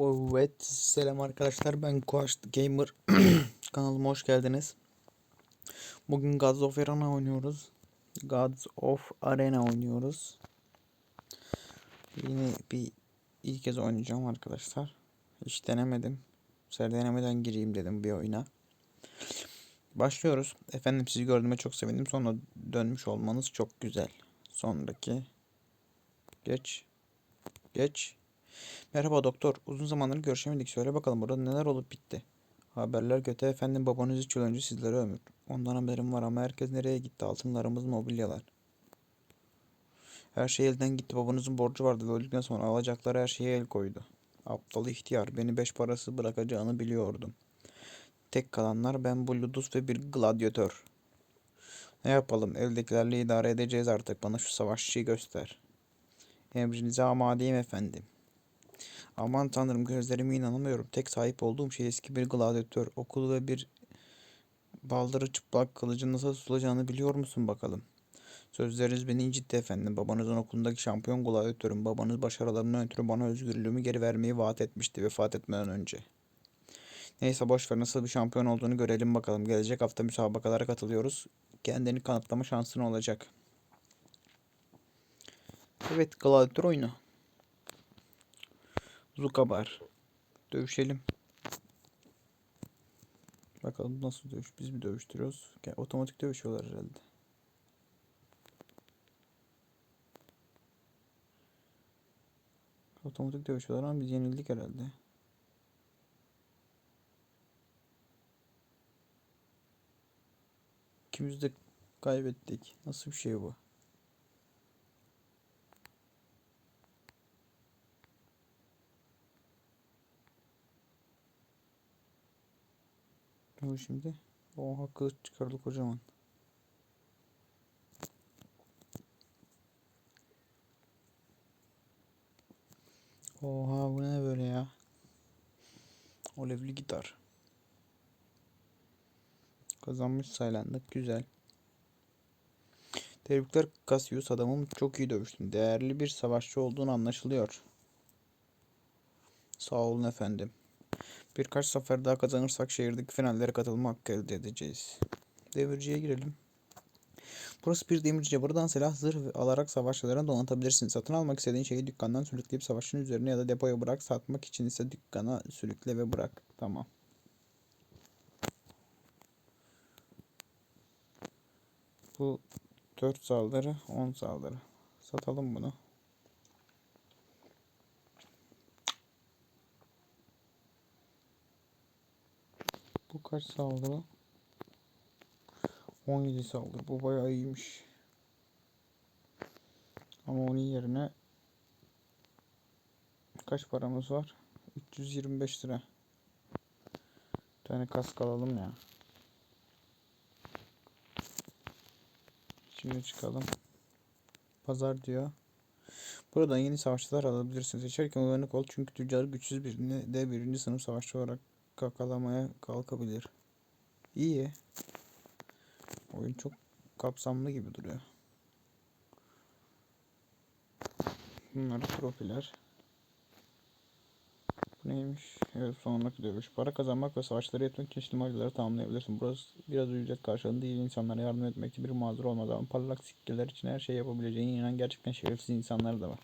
Evet, selam arkadaşlar. Ben Koaş Gamer. Kanalıma hoş geldiniz. Bugün Gods of Arena oynuyoruz. Gods of Arena oynuyoruz. Yine bir ilk kez oynayacağım arkadaşlar. Hiç denemedim. Ser denemeden gireyim dedim bir oyuna. Başlıyoruz. Efendim sizi gördüğüme çok sevindim. Sonra dönmüş olmanız çok güzel. Sonraki. Geç. Geç. Merhaba doktor. Uzun zamandır görüşemedik. Söyle bakalım burada neler olup bitti. Haberler kötü efendim babanız üç yıl önce sizlere ömür. Ondan haberim var ama herkes nereye gitti? Altınlarımız, mobilyalar. Her şey elden gitti. Babanızın borcu vardı ve öldükten sonra alacakları her şeye el koydu. Aptal ihtiyar. Beni beş parası bırakacağını biliyordum. Tek kalanlar ben bu ludus ve bir gladyatör. Ne yapalım? Eldekilerle idare edeceğiz artık. Bana şu savaşçıyı göster. Emrinize amadeyim efendim. Aman tanrım gözlerime inanamıyorum. Tek sahip olduğum şey eski bir gladyatör. Okulu ve bir baldırı çıplak kılıcın nasıl tutulacağını biliyor musun bakalım? Sözleriniz beni incitti efendim. Babanızın okulundaki şampiyon gladyatörüm. Babanız başarılarından ötürü bana özgürlüğümü geri vermeyi vaat etmişti vefat etmeden önce. Neyse boş ver nasıl bir şampiyon olduğunu görelim bakalım. Gelecek hafta müsabakalara katılıyoruz. Kendini kanıtlama şansın olacak. Evet gladyatör oyunu. Zukabar. Dövüşelim. Bakalım nasıl dövüş. Biz mi dövüştürüyoruz? Ge- Otomatik dövüşüyorlar herhalde. Otomatik dövüşüyorlar ama biz yenildik herhalde. İkimiz de kaybettik. Nasıl bir şey bu? Ne bu şimdi? Oha kılıç çıkardı kocaman. Oha bu ne böyle ya? Olevli gitar. Kazanmış saylandık. Güzel. Tebrikler Cassius adamım çok iyi dövüştün. Değerli bir savaşçı olduğun anlaşılıyor. Sağ olun efendim. Birkaç sefer daha kazanırsak şehirdeki finallere katılma hakkı elde edeceğiz. Devirciye girelim. Burası bir demirci. Buradan silah, zırh alarak savaşçılarını donatabilirsin. Satın almak istediğin şeyi dükkandan sürükleyip savaşın üzerine ya da depoya bırak. Satmak için ise dükkana sürükle ve bırak. Tamam. Bu 4 saldırı, 10 saldırı. Satalım bunu. Kaç saldırı? 17 saldırı. Bu bayağı iyiymiş. Ama onun yerine kaç paramız var? 325 lira. Bir tane kask alalım ya. Şimdi çıkalım. Pazar diyor. Buradan yeni savaşçılar alabilirsin. Seçerken uyanık ol çünkü tüccar güçsüz birini de birinci sınıf savaşçı olarak kakalamaya kalkabilir. İyi. Oyun çok kapsamlı gibi duruyor. Bunlar trofiler. Bu neymiş? Evet sonraki dövüş. Para kazanmak ve savaşları etmek için çeşitli maceraları tamamlayabilirsin. Burası biraz ücret karşılığında değil insanlara yardım etmekte bir mazur olmaz ama parlak sikkeler için her şey yapabileceğine inanan gerçekten şerefsiz insanlar da var.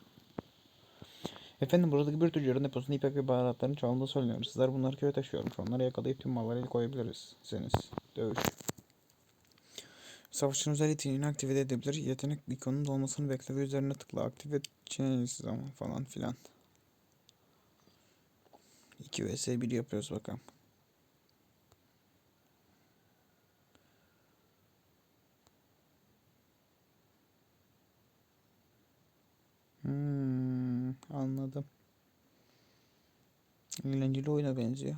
Efendim buradaki bir tüccarın deposunda ipek ve baharatların çalındığını söyleniyor. Sizler bunları köye taşıyormuş. Onları yakalayıp tüm mallara el koyabiliriz. Seniz. Dövüş. Savaşçının özel yeteneğini aktive edebilir. Yetenek ikonunun dolmasını bekle ve üzerine tıkla. Aktive change zaman falan filan. 2 vs 1 yapıyoruz bakalım. Anladım. Eğlenceli oyuna benziyor.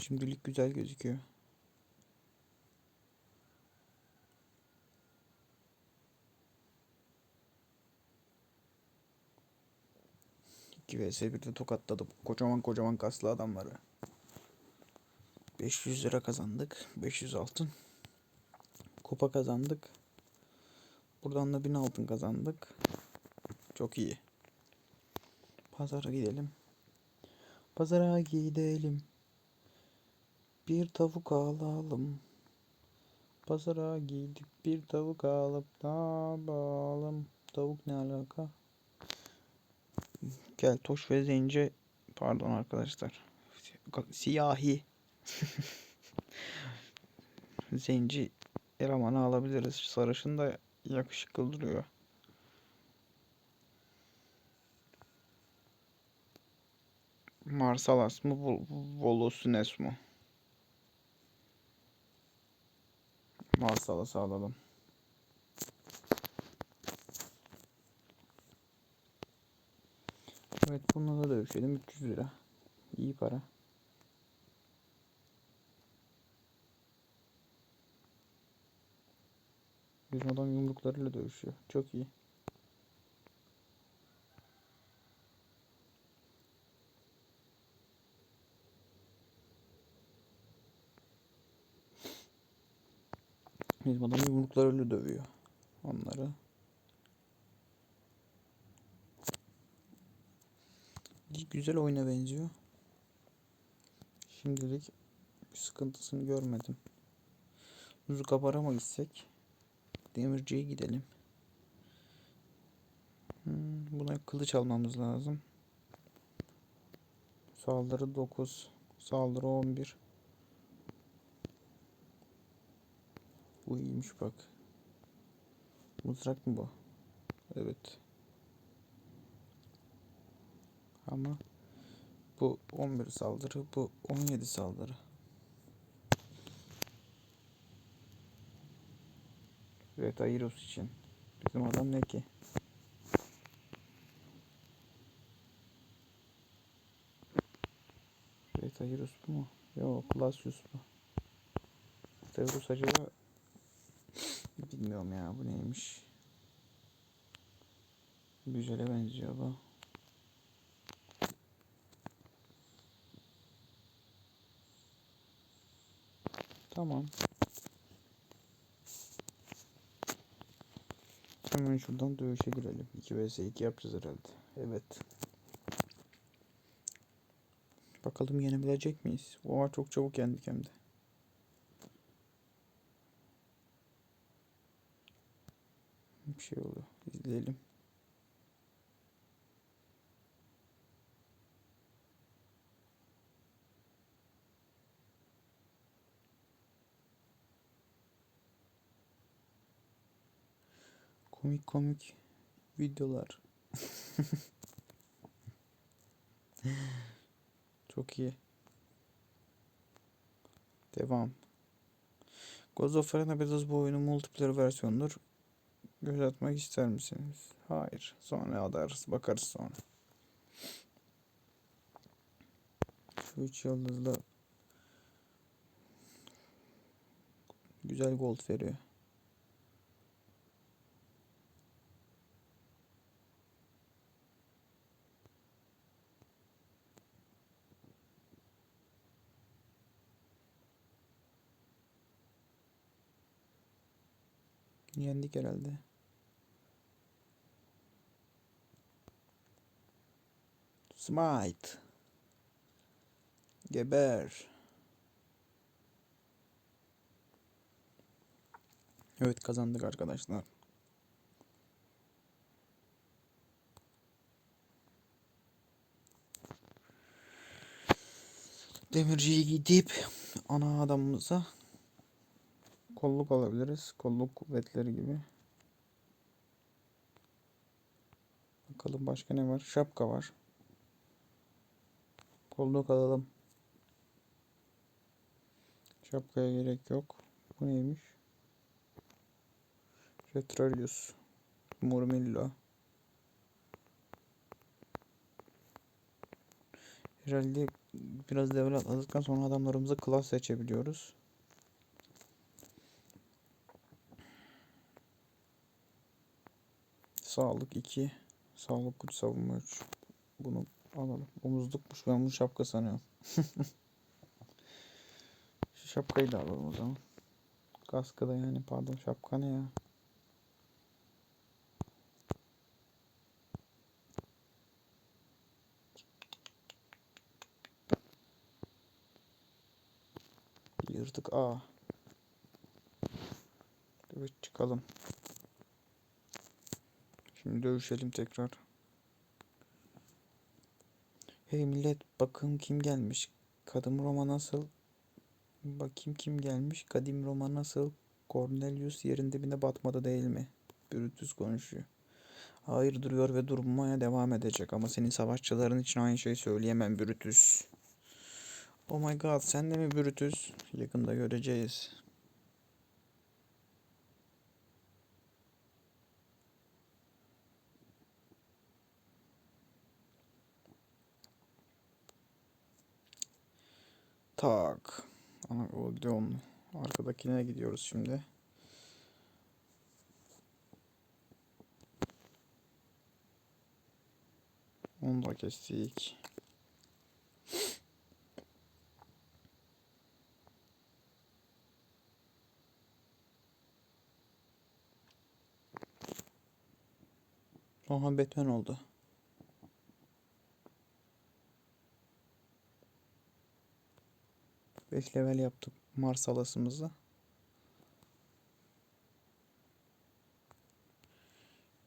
Şimdilik güzel gözüküyor. İki vs 1'de tokatladım. Kocaman kocaman kaslı adamları. 500 lira kazandık. 500 altın. Kupa kazandık. Buradan da 1000 altın kazandık. Çok iyi. Pazara gidelim. Pazara gidelim. Bir tavuk alalım. Pazara gidip bir tavuk alıp ne yapalım? Tavuk ne alaka? Gel toş ve zence pardon arkadaşlar. Siyahi. Zenci elemanı alabiliriz. Sarışın da yakışıklı duruyor. Marsalas mı? Vol Volosines mu? Marsalas'ı alalım. Evet bununla da dövüşelim. 300 lira. İyi para. Bizim adam yumruklarıyla dövüşüyor. Çok iyi. Bizim adam yumruklarıyla dövüyor. Onları. Güzel oyuna benziyor. Şimdilik bir sıkıntısını görmedim. Zukapar'a mı gitsek? Demirciye gidelim. Hmm, buna kılıç almamız lazım. Saldırı 9. Saldırı 11. Bu iyiymiş bak. Mızrak mı bu? Evet. Ama bu 11 saldırı, bu 17 saldırı. Evet Airos için. Bizim adam ne ki? Evet Airos bu mu? Yok Classius bu. Severus acaba bilmiyorum ya bu neymiş. Güzele benziyor bu. Tamam. Hemen şuradan dövüşe girelim. 2 vs 2 yapacağız herhalde. Evet. Bakalım yenebilecek miyiz? Oha çok çabuk yendik hem de. Bir şey oluyor. İzleyelim. Komik komik videolar. Çok iyi. Devam. Ghost of Fahrenheit bu oyunun multiplayer versiyonudur. Göz atmak ister misiniz? Hayır. Sonra adarız. Bakarız sonra. Şu üç yıldızlı güzel gold veriyor. Yendik herhalde. Smite. Geber. Evet kazandık arkadaşlar. Demirciye gidip ana adamımıza kolluk alabiliriz. Kolluk kuvvetleri gibi. Bakalım başka ne var? Şapka var. Kolluk alalım. Şapkaya gerek yok. Bu neymiş? Retrarius. Murmillo. Herhalde biraz level atladıktan sonra adamlarımıza klas seçebiliyoruz. Sağlık 2. Sağlık güç savunma 3. Bunu Alalım. Omuzlukmuş. Ben bunu şapka sanıyorum. Şu şapkayı da alalım o zaman. Kaskı da yani pardon şapka ne ya. Yırtık A. Evet çıkalım. Şimdi dövüşelim tekrar. Hey millet bakın kim gelmiş. Kadim Roma nasıl? Bakayım kim gelmiş. Kadim Roma nasıl? Cornelius yerin dibine batmadı değil mi? Brutus konuşuyor. Hayır duruyor ve durmaya devam edecek ama senin savaşçıların için aynı şeyi söyleyemem Brutus. Oh my god sen de mi Brutus? Yakında göreceğiz. Tak. Ana o gidiyor. Arkadakine gidiyoruz şimdi. Onu da kestik. Oha beton oldu. Beş level yaptık Mars alasımızı.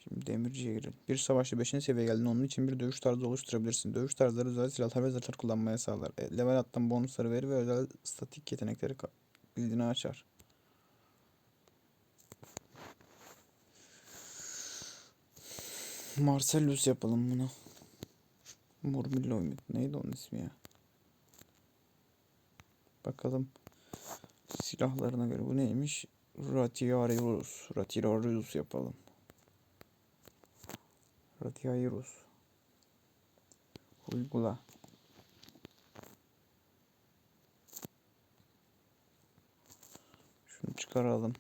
Şimdi demirciye girelim. Bir savaşçı 5. seviye geldin. Onun için bir dövüş tarzı oluşturabilirsin. Dövüş tarzları özel silahlar ve zırhlar kullanmaya sağlar. E, level attan bonusları verir ve özel statik yetenekleri bildiğini açar. Marcellus yapalım bunu. Murmillo muydu? Neydi onun ismi ya? Bakalım silahlarına göre bu neymiş? Ratiarius. Ratiarius yapalım. Ratiarius. Uygula. Şunu çıkaralım.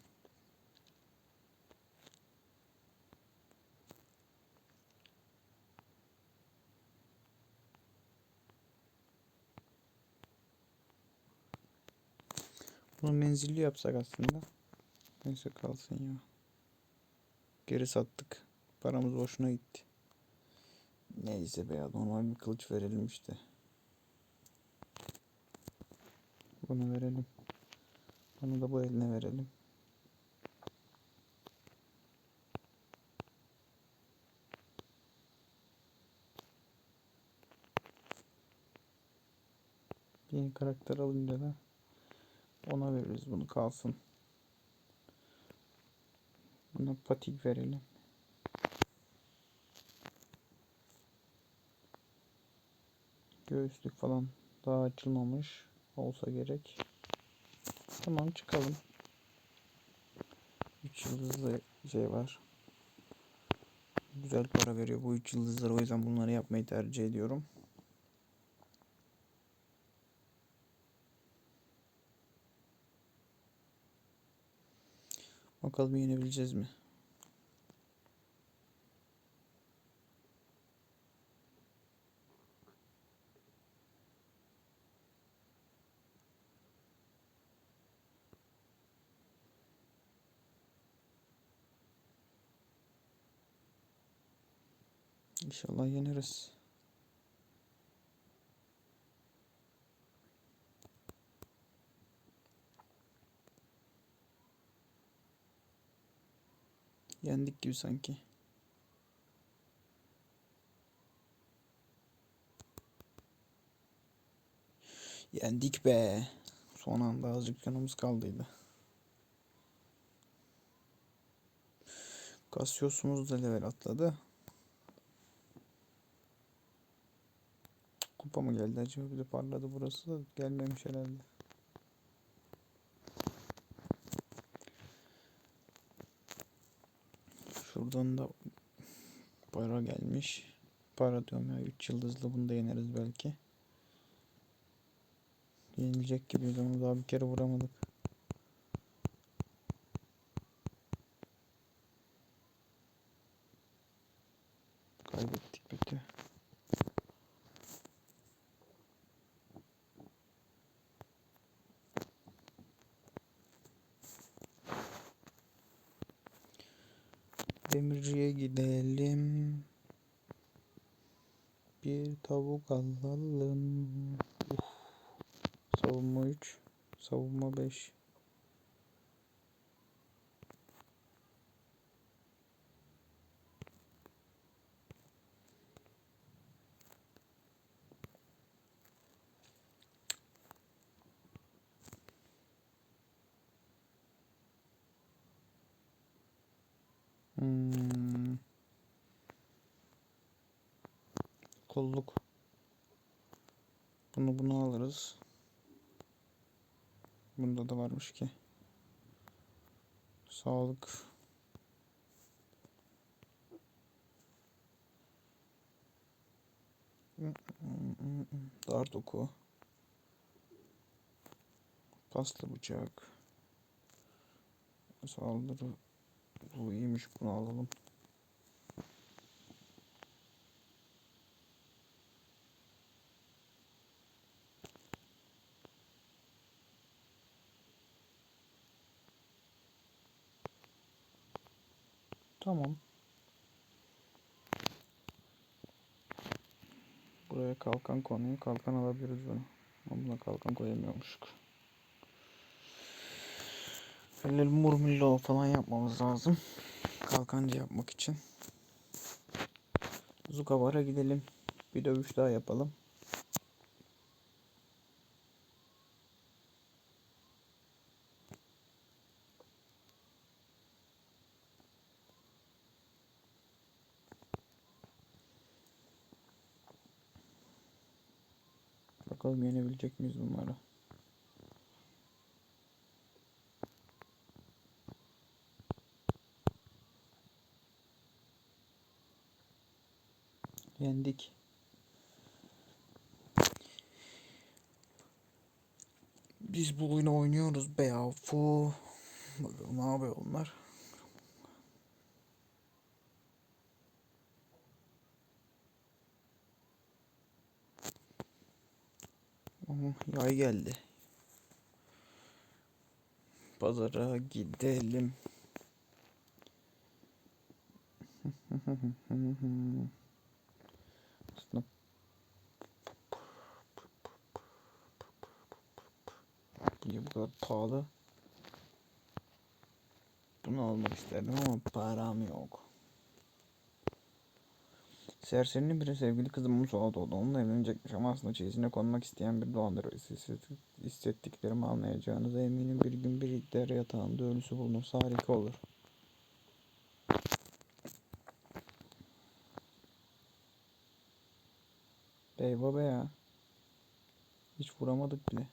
Bunu menzilli yapsak aslında. Neyse kalsın ya. Geri sattık. Paramız boşuna gitti. Neyse be ya normal bir kılıç verelim işte. Bunu verelim. Bunu da bu eline verelim. Yeni karakter alınca da ona veririz bunu kalsın. Buna patik verelim. Göğüslük falan daha açılmamış olsa gerek. Tamam çıkalım. 3 yıldızlı şey var. Güzel para veriyor bu 3 yıldızları o yüzden bunları yapmayı tercih ediyorum. Bakalım yenebileceğiz mi? İnşallah yeneriz. Yendik gibi sanki. Yendik be. Son anda azıcık canımız kaldıydı. Cassius'umuz da level atladı. Kupa mı geldi acaba? Bir de parladı burası da gelmemiş herhalde. Şuradan da para gelmiş. Para diyorum ya 3 yıldızlı bunu da yeneriz belki. Yenilecek gibi ama daha bir kere vuramadık. Kaybettik kötü. Demirciye gidelim. Bir tavuk alalım. Uf. Savunma 3. Savunma 5. Hmm. Kolluk. Bunu bunu alırız. Bunda da varmış ki. Sağlık. Dart oku. Paslı bıçak. Saldırı. Bu iyiymiş bunu alalım. Tamam. Buraya kalkan konuyor. Kalkan alabiliriz bunu. Ama buna kalkan koyamıyormuşuk. Böyle murmillo falan yapmamız lazım. Kalkancı yapmak için. Zukavar'a gidelim. Bir dövüş daha yapalım. Bakalım yenebilecek miyiz bunları? Yendik. Biz bu oyunu oynuyoruz be ya. Fu. Bakalım ne yapıyor onlar. Yay geldi. Pazara gidelim. Aslında Niye bu kadar pahalı? Bunu almak isterdim ama param yok. Serserinin biri sevgili kızım musallat oldu. Onunla evlenecekmiş ama aslında çeyizine konmak isteyen bir dolandırıcı. İstettiklerimi almayacağınıza eminim. Bir gün bir der yatağında ölüsü bulunursa harika olur. Bey baba ya. Hiç vuramadık bile.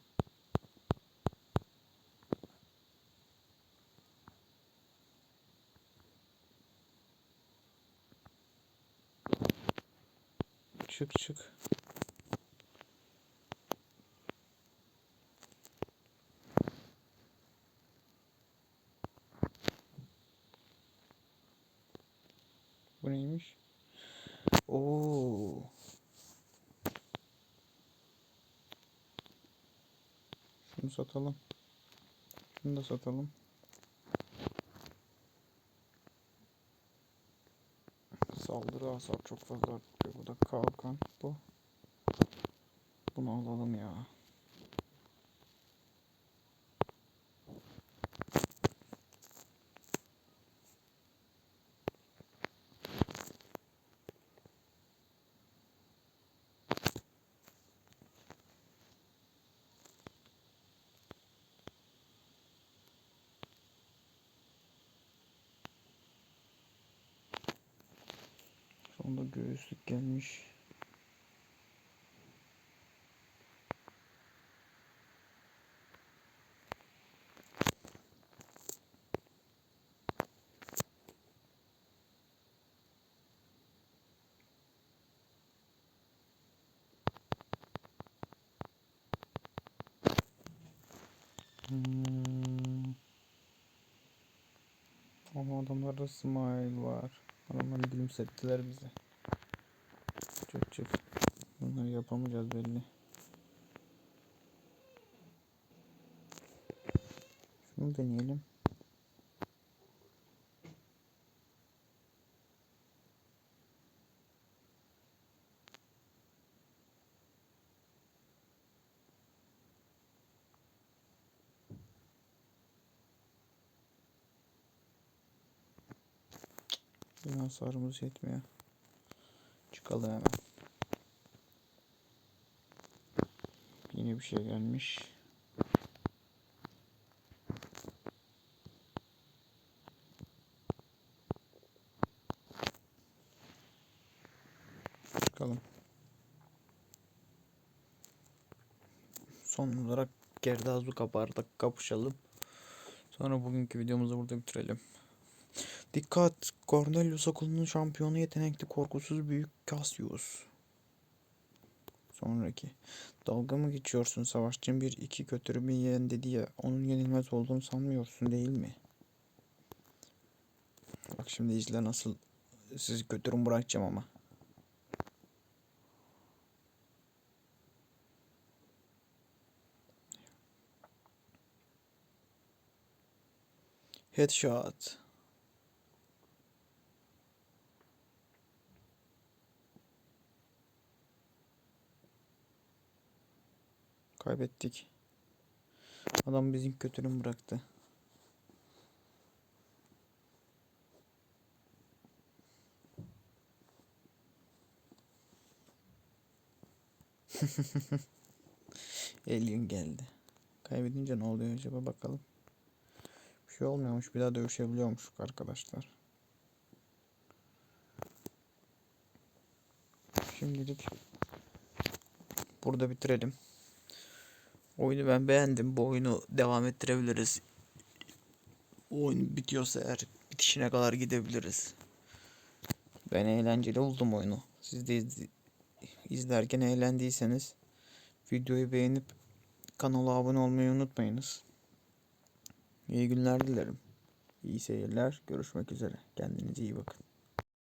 Çık çık. Bu neymiş? Oo. Şunu satalım. Şunu da satalım. Saldırı hasar çok fazla artıyor. Bu da kalkan. Bu. Bunu alalım ya. Göğüslük gelmiş. Hmm. Ama adamlarda smile var. Adamlar gülümsettiler bize. Çık. Şey Bunları yapamayacağız belli. Şunu deneyelim. Yine hasarımız yetmiyor. Çıkalım hemen. Yine bir şey gelmiş. Çıkalım. Son olarak Gerdazu kaparda kapışalım. Sonra bugünkü videomuzu burada bitirelim. Dikkat! Cornelius okulunun şampiyonu yetenekli korkusuz büyük Cassius. Sonraki. Dalga mı geçiyorsun savaşçın bir iki kötürümü yiyen dedi ya. Onun yenilmez olduğunu sanmıyorsun değil mi? Bak şimdi izle nasıl sizi kötürüm bırakacağım ama. Headshot. Kaybettik. Adam bizim kötülüğünü bıraktı. Alien geldi. Kaybedince ne oluyor acaba bakalım. Bir şey olmuyormuş. Bir daha dövüşebiliyormuş arkadaşlar. Şimdilik burada bitirelim. Oyunu ben beğendim. Bu oyunu devam ettirebiliriz. Oyun bitiyorsa eğer bitişine kadar gidebiliriz. Ben eğlenceli buldum oyunu. Siz de iz- izlerken eğlendiyseniz videoyu beğenip kanala abone olmayı unutmayınız. İyi günler dilerim. İyi seyirler. Görüşmek üzere. Kendinize iyi bakın.